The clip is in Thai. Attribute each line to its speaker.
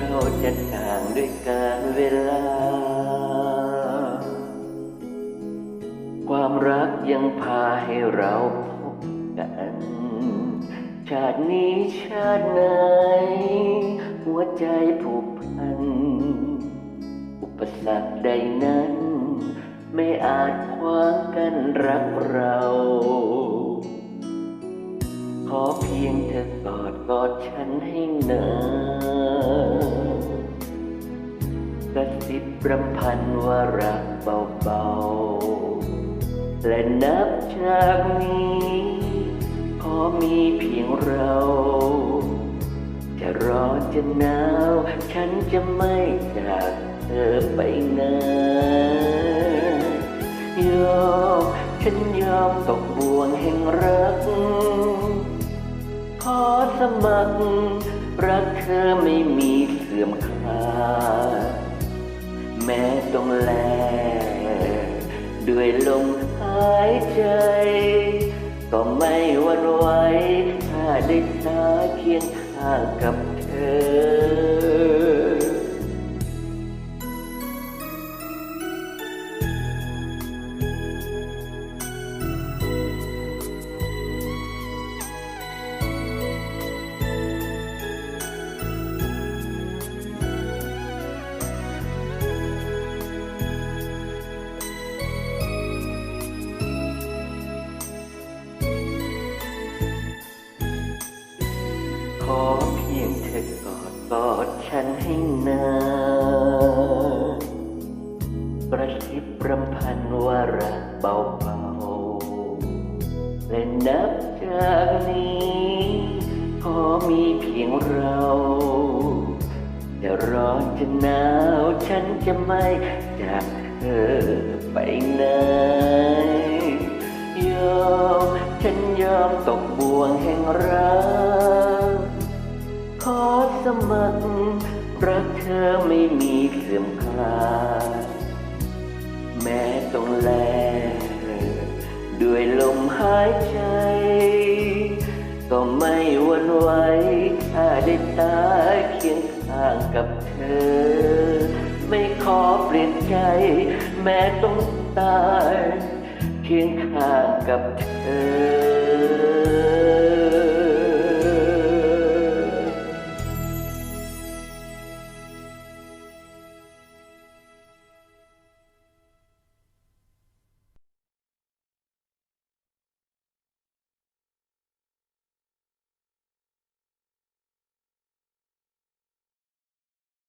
Speaker 1: ราจะต่างด้วยการเวลา ความรักยังพาให้เราพบกัน ชาตินี้ชาติไหน หัวใจผูกพัน อุปสรรคใดนั้น ไม่อาจขวางกันรักเรา ยงเธอกอดกอดฉันให้นานกระซิบรำพันว่ารักเบาๆ และนับจากนี้ ขอมีเพียงเรา จะรอจะหนาว ฉันจะไม่จากเธอไปไหนยอมฉันยอมตกบ่วงแห่งรัก อสมัคร รักเธอไม่มีเสื่อมคลายแม้ต้องแลด้วยลมหายใจ ก็ไม่หวันไหวถ้าได้สาเคียงข้างกับเธอ กอดฉันให้นานกระซิบรำพันว่ารักเบาๆและนับจากนี้ขอมีเพียงเราจะร้อนจะหนาวฉันจะไม่จากเธอไปไหนยอมฉันยอมตกบ่วงแห่งรัก ขอสมัครรักเธอไม่มีเสื่อมคลายแม้ต้องแลด้วยลมหายใจ ก็ไม่หวันไหวถ้าได้ตายเคียงข้างกับเธอ ไม่ขอเปลี่ยนใจ แม้ต้องตายเคียงข้างกับเธอ